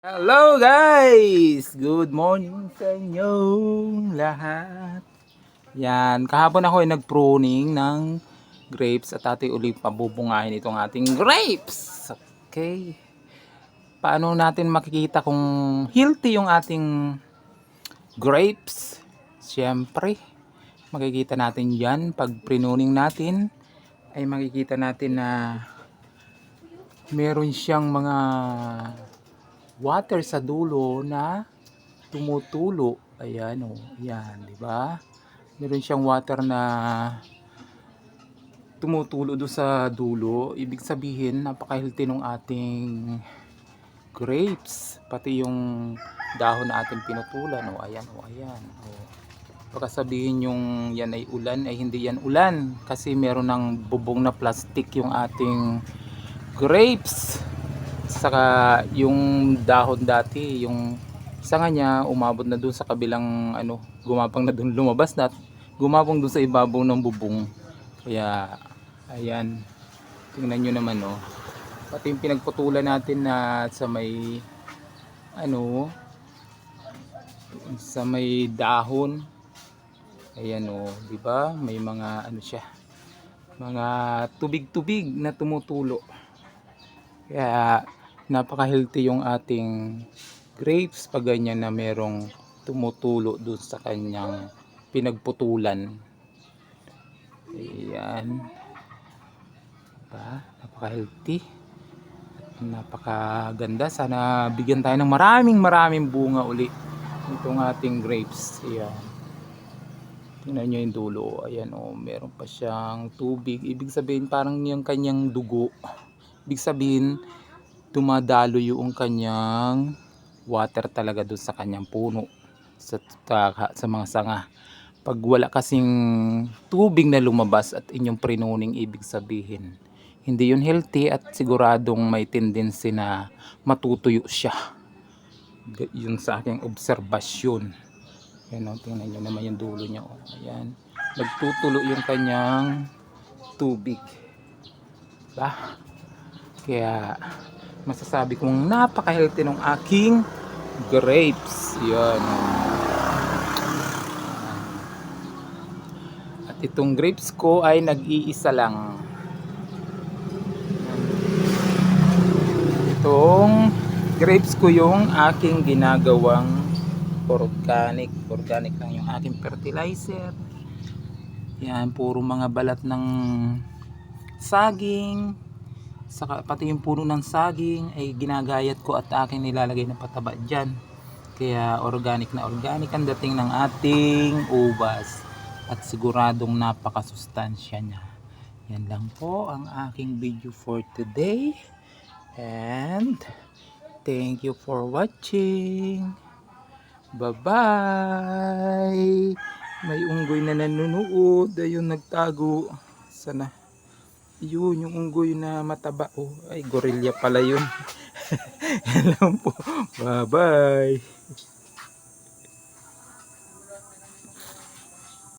Hello guys! Good morning sa inyong lahat. Yan, kahapon ako ay nag-pruning ng grapes at ate uli pabubungahin itong ating grapes. Okay. Paano natin makikita kung healthy yung ating grapes? Siyempre, makikita natin yan pag pruning natin ay makikita natin na meron siyang mga water sa dulo na tumutulo. Ayan o, ayan, di ba? Meron siyang water na tumutulo do sa dulo. Ibig sabihin, napaka-healthy ng ating grapes. Pati yung dahon na ating pinutulan. O, ayan, o, ayan. O. Baka sabihin yung yan ay ulan, ay hindi yan ulan. Kasi meron ng bubong na plastic yung ating grapes saka yung dahon dati yung sanga niya umabot na dun sa kabilang ano gumapang na dun lumabas na gumapang dun sa ibabaw ng bubong. Kaya ayan. Tingnan nyo naman oh. Pati yung pinagputulan natin na sa may ano sa may dahon. Ayan oh di ba? May mga ano siya mga tubig-tubig na tumutulo. Kaya napaka-healthy yung ating grapes pag ganyan na merong tumutulo dun sa kanyang pinagputulan. Ayan. Diba? Napaka-healthy. Napakaganda. Sana bigyan tayo ng maraming maraming bunga uli itong ating grapes. Ayan. Tingnan nyo yung dulo. Ayan o, oh, meron pa siyang tubig. Ibig sabihin parang yung kanyang dugo. Ibig sabihin, dumadalo yung kanyang water talaga doon sa kanyang puno sa, sa, sa mga sanga. Pag wala kasing tubig na lumabas at inyong prinuning ibig sabihin hindi yun healthy at siguradong may tendency na matutuyo siya. Yun sa aking obserbasyon. Yan o, tingnan nyo naman yung dulo niya o. ayan, nagtutulo yung kanyang tubig. Ba? kaya masasabi kong napaka-healthy ng aking grapes. Yan. At itong grapes ko ay nag-iisa lang. Itong grapes ko yung aking ginagawang organic. Organic lang yung aking fertilizer. Yan, puro mga balat ng saging, saka pati yung puno ng saging ay ginagayat ko at akin nilalagay na pataba dyan. Kaya organic na organic ang dating ng ating ubas. At siguradong napakasustansya niya. Yan lang po ang aking video for today. And thank you for watching. Bye bye may unggoy na nanonood. Ayun nagtago. Sana yun, yung unggoy na mataba. Oh, ay, gorilla pala yun. Yan lang po. Bye-bye.